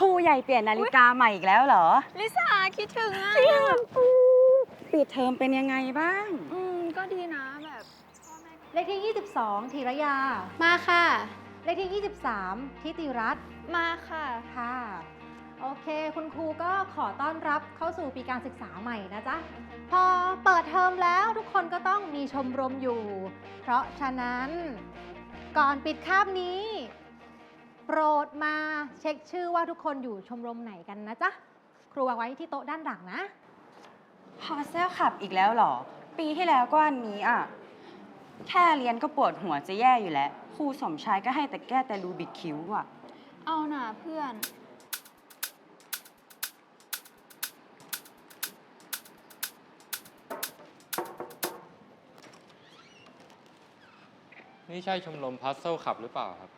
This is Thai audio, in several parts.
ครูใหญ่เปลี่ยนนาฬิกาใหม่อีกแล้วเหรอ ลิสาคิดถึงอะปิดเทอมเป็นยังไงบ้าง อืมก็ดีนะแบบพ่อแม่เลขที่ 22 ธีรยา มาค่ะ เลขที่ 23 ทิติรัตน์มาค่ะ ค่ะ โอเค คุณครูก็ขอต้อนรับเข้าสู่ปีการศึกษาใหม่นะจ๊ะ พอเปิดเทอมแล้วทุกคนก็ต้องมีชมรมอยู่ เพราะฉะนั้น ก่อนปิดคาบนี้โปรดมาเช็คชื่อว่าทุกคนอยู่ชมรมไหนกันนะจ๊ะ ครูวางไว้ที่โต๊ะด้านหลังนะพอเซลขับอีกแล้วเหรอ ปีที่แล้วก็อันนี้อะ แค่เรียนก็ปวดหัวจะแย่อยู่แล้ว ครูสมชายก็ให้แต่แก้แต่รูบิกคิ้วอะ เอาหน่าเพื่อน นี่ใช่ชมรมพัซเซิลขับหรือเปล่าครับ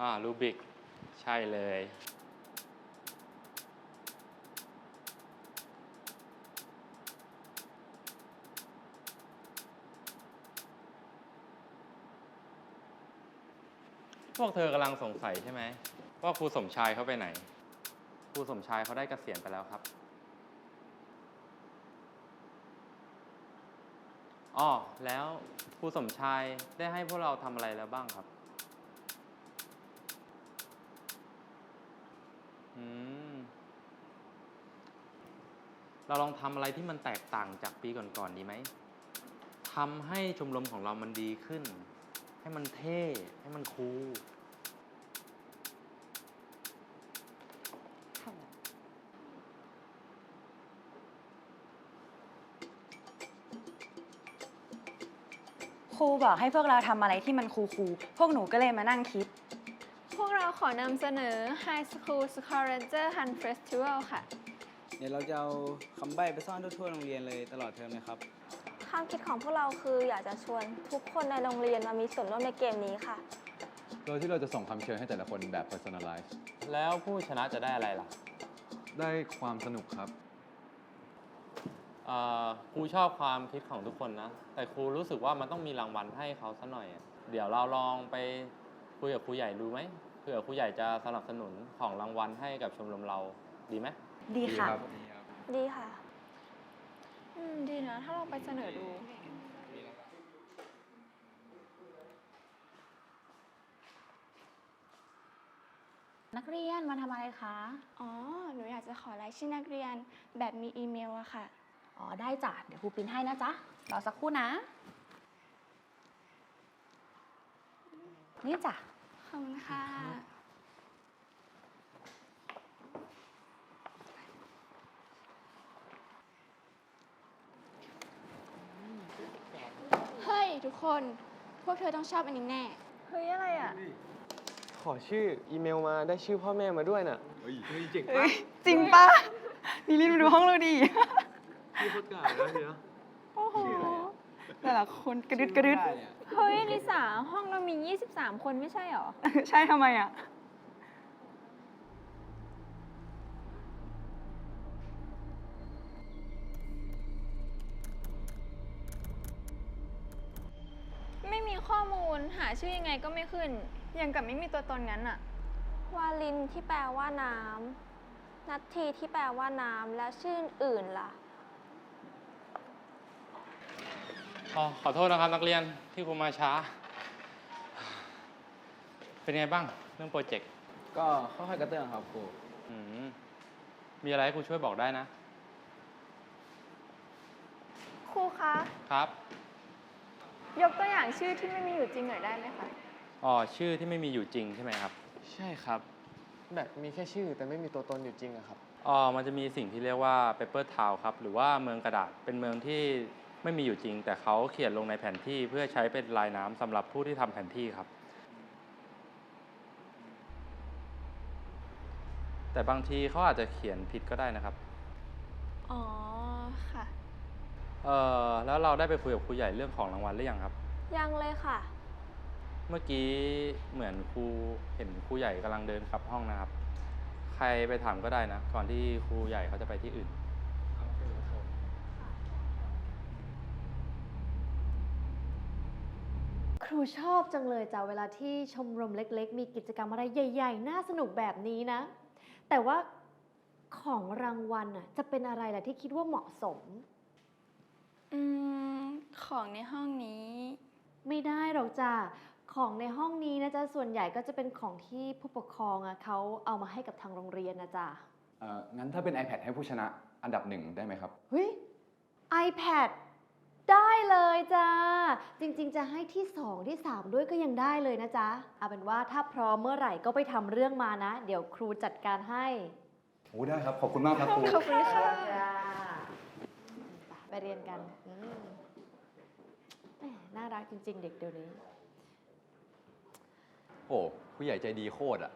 อ่ารูบิก ใช่เลย พวกเธอกำลังสงสัยใช่ไหม ว่าครูสมชายเขาไปไหน ครูสมชายเขาได้เกษียณไปแล้วครับอ๋อแล้วครูสมชายได้ให้พวกเราทำอะไรแล้วบ้างครับ เราลองทำอะไรที่มันแตกต่างจากปีก่อนๆดีไหมทำให้ชมรมของเรามันดีขึ้น ให้มันเท่ ให้มันคูลครูบอกให้พวกเราทำอะไรที่มันคูลๆพวกหนูก็เลยมานั่งคิด พวกเราขอนำเสนอ High School Scavenger Hunt Festival ค่ะ เดี๋ยวเราจะเอาคำใบ้ไปซ่อนทั่วๆโรงเรียนเลยตลอดเทอมนะครับ ความคิดของพวกเราคืออยากจะชวนทุกคนในโรงเรียนมามีส่วนร่วมในเกมนี้ค่ะ โดยที่เราจะส่งคำเชิญให้แต่ละคนแบบ personalize แล้วผู้ชนะจะได้อะไรล่ะได้ความสนุกครับ เอ่อครูชอบความคิดของทุกคนนะ แต่ครูรู้สึกว่ามันต้องมีรางวัลให้เขาสักหน่อยอะเดี๋ยวเราลองไปคุยกับครูใหญ่ดูไหมเผื่อครูใหญ่จะสนับสนุนของรางวัลให้กับชมรมเราดีไหม ดีค่ะดีค่ะ อืมดีนะ ถ้าเราไปเสนอดูนักเรียนมาทำอะไรคะ อ๋อ หนูอยากจะขอรายชื่อนักเรียนแบบมีอีเมลอะค่ะ อ๋อ ได้จ้ะ เดี๋ยวครูปริ้นให้นะจ๊ะ รอสักครู่นะ นี่จ้ะ ขอบคุณค่ะ ทุกคน พวกเธอต้องชอบอันนี้แน่ เฮ้ย อะไรอะ ขอชื่ออีเมลมาได้ชื่อพ่อแม่มาด้วยน่ะเฮ้ยเฮ้ยเจ๋งเอ้ยจริงปะมีรีบมาดูห้องเราดิพี่เขากล่าวแล้วเนียโอ้โห แต่ละคนกระดึดกระดึดเฮ้ยลิสาห้องเรามี 23 คนไม่ใช่เหรอ ใช่ทำไมอะ ม่มีข้อมูลหาชื่อยังไงก็ไม่ขึ้น ยังกับไม่มีตัวตนงั้นอะวาลินที่แปลว่าน้ำนัททีที่แปลว่าน้ำแล้วชื่ออื่นล่ะ อ๋อขอโทษนะครับนักเรียนที่ครูมาช้า เป็นไงบ้างเรื่องโปรเจกต์ก็ค่อยๆกระเตื้องครับครูอืมมีอะไรให้ครูช่วยบอกได้นะ ครูคะ ครับ ยกตัวอย่างชื่อที่ไม่มีอยู่จริงหน่อยได้ไหมคะ อ๋อชื่อที่ไม่มีอยู่จริงใช่ไหมครับใช่ครับ แบบมีแค่ชื่อแต่ไม่มีตัวตนอยู่จริงอะครับ อ๋อมันจะมีสิ่งที่เรียกว่า paper town ครับหรือว่าเมืองกระดาษเป็นเมืองที่ไม่มีอยู่จริง แต่เขาเขียนลงในแผนที่เพื่อใช้เป็นลายน้ำสำหรับผู้ที่ทำแผนที่ครับ แต่บางทีเขาอาจจะเขียนผิดก็ได้นะครับ อ๋อ ค่ะ เออ แล้วเราได้ไปคุยกับครูใหญ่เรื่องของรางวัลหรือยังครับ ยังเลยค่ะ เมื่อกี้เหมือนครูเห็นครูใหญ่กำลังเดินกลับห้องนะครับ ใครไปถามก็ได้นะ ก่อนที่ครูใหญ่เขาจะไปที่อื่น ครูชอบจังเลยจ้ะเวลาที่ชมรมเล็ก ๆ มีกิจกรรมอะไรใหญ่ ๆ น่าสนุกแบบนี้นะ แต่ว่าของรางวัลน่ะจะเป็นอะไรล่ะที่คิดว่าเหมาะสม อืม ของในห้องนี้ ไม่ได้หรอกจ้ะของในห้องนี้นะจ๊ะส่วนใหญ่ก็จะเป็นของที่ผู้ปกครองอะเขาเอามาให้กับทางโรงเรียนนะจ๊ะเอ่องั้นถ้าเป็น iPad ให้ผู้ชนะอันดับหนึ่งได้ไหมครับ เฮ้ย iPad ได้เลยจ้าจริงๆ จะให้ที่ 2 ที่ 3 ด้วยก็ยังได้เลยนะจ๊ะเอาเป็นว่าถ้าพร้อมเมื่อไหร่ก็ไปทำเรื่องมานะ เดี๋ยวครูจัดการให้ โอ้ได้ครับ ขอบคุณมากครับครู ขอบคุณค่ะจ้า ไปเรียนกันอืมแหม่น่ารักจริง ๆ เด็กเดี๋ยวนี้ โอ้ผู้ใหญ่ใจดีโคตรอะ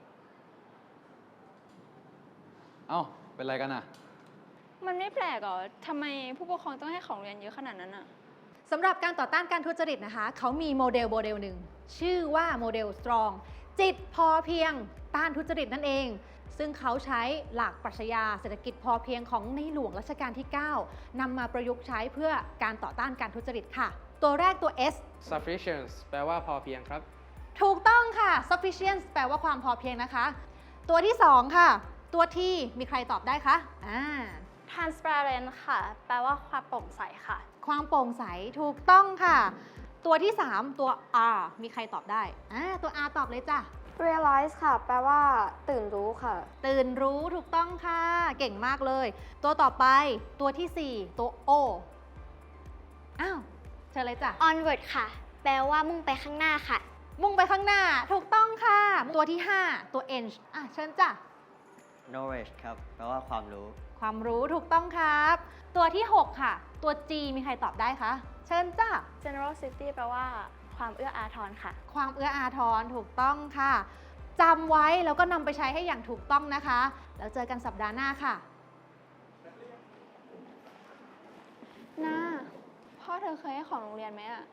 เอ้า เป็นไรกันอะมันไม่แปลกเหรอทำไมผู้ปกครองต้องให้ของเรียนเยอะขนาดนั้นอะสำหรับการต่อต้านการทุจริตนะคะ เขามีโมเดลโมเดลหนึ่ง ชื่อว่าโมเดล Strong จิตพอเพียงต้านทุจริตนั่นเอง ซึ่งเขาใช้หลักปรัชญาเศรษฐกิจพอเพียงของในหลวงรัชกาลที่ 9นำมาประยุกต์ใช้เพื่อการต่อต้านการทุจริตค่ะ ตัวแรกตัว S sufficient แปลว่าพอเพียงครับ ถูกต้องค่ะ sufficient แปลว่าความพอเพียงนะคะ ตัวที่ 2 ค่ะ ตัว T มีใครตอบได้คะอ่า transparent ค่ะ แปลว่าความโปร่งใสค่ะ ความโปร่งใสถูกต้องค่ะ ตัวที่ 3 ตัว R มีใครตอบได้อ่าตัว R ตอบเลยจ้ะ realize ค่ะ แปลว่าตื่นรู้ค่ะ ตื่นรู้ถูกต้องค่ะ เก่งมากเลย ตัวต่อไปตัวทีสี่ 4 ตัว O อ้าวเชิญเลยจ้ะ onward ค่ะ แปลว่ามุ่งไปข้างหน้าค่ะ มุ่งไปข้างหน้าถูกต้องค่ะ ตัวที่ 5 ตัว N อะเชิญจ้ะ knowledge ครับแปลว่าความรู้ ความรู้ถูกต้องครับ ตัวที่ 6 ค่ะ ตัว G มีใครตอบได้คะ เชิญจ้ะ generosity แปลว่า ความเอื้ออาทรค่ะ ความเอื้ออาทรถูกต้องค่ะจำไว้แล้วก็นำไปใช้ให้อย่างถูกต้องนะคะ แล้วเจอกันสัปดาห์หน้าค่ะน้าพ่อเธอเคยให้ของโรงเรียนไหมอะ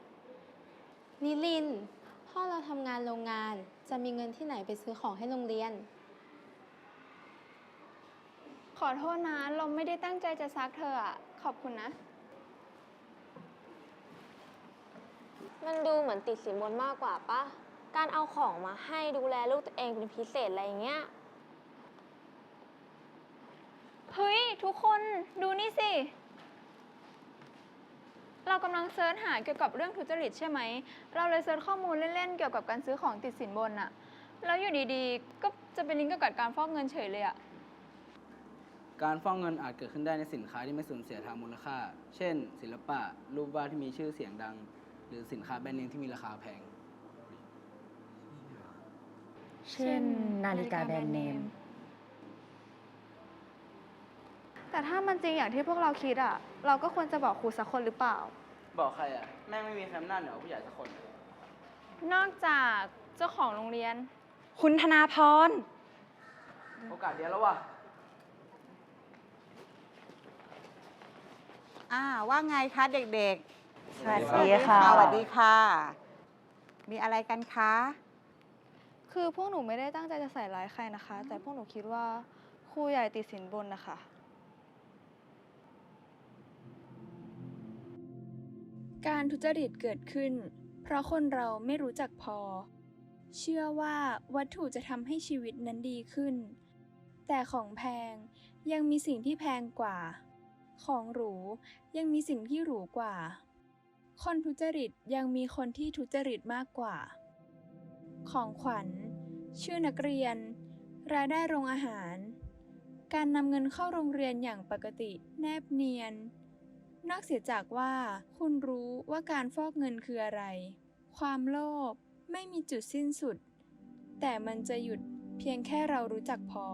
นิลิน พ่อเราทำงานโรงงาน จะมีเงินที่ไหนไปซื้อของให้โรงเรียน ขอโทษนะ เราไม่ได้ตั้งใจจะซักเธออะขอบคุณนะ มันดูเหมือนติดสินบนมากกว่าปะการเอาของมาให้ดูแลลูกตัวเองเป็นพิเศษอะไรอย่างเงี้ย เฮ้ย ทุกคนดูนี่สิ เรากำลังเซิร์ชหาเกี่ยวกับเรื่องทุจริตใช่ไหม เราเลยเซิร์ชข้อมูลเล่นๆ เกี่ยวกับการซื้อของติดสินบนอะแล้วอยู่ดีๆ ก็จะเป็นลิงก์เกี่ยวกับการฟอกเงินเฉยเลยอะการฟ้องเงินอาจเกิดขึ้นได้ในสินค้าที่ไม่สูญเสียทางมูลค่า เช่น ศิลปะ รูปวาดที่มีชื่อเสียงดัง หรือสินค้าแบรนด์เนมที่มีราคาแพง เช่น นาฬิกาแบรนด์เนม แต่ถ้ามันจริงอย่างที่พวกเราคิดอะเราก็ควรจะบอกครูสักคนหรือเปล่า บอกใครอะ แม่งไม่มีใครหน้าเหนือกว่าผู้ใหญ่สักคน นอกจากเจ้าของโรงเรียน คุณธนาพร โอกาสเดียวแล้วว่ะ อ่าว่าไงคะเด็กๆ สวัสดีค่ะสวัสดีค่ะ มีอะไรกันคะ คือพวกหนูไม่ได้ตั้งใจจะใส่ร้ายใครนะคะ แต่พวกหนูคิดว่าครูใหญ่ติดสินบนนะคะ การทุจริตเกิดขึ้น เพราะคนเราไม่รู้จักพอ เชื่อว่าวัตถุจะทำให้ชีวิตนั้นดีขึ้น แต่ของแพงยังมีสิ่งที่แพงกว่า ของหรูยังมีสิ่งที่หรูกว่า คนทุจริตยังมีคนที่ทุจริตมากกว่า ของขวัญ ชื่อนักเรียน รายได้โรงอาหาร การนำเงินเข้าโรงเรียนอย่างปกติแนบเนียน นอกเสียจากว่า คุณรู้ว่าการฟอกเงินคืออะไร ความโลภไม่มีจุดสิ้นสุด แต่มันจะหยุดเพียงแค่เรารู้จักพอ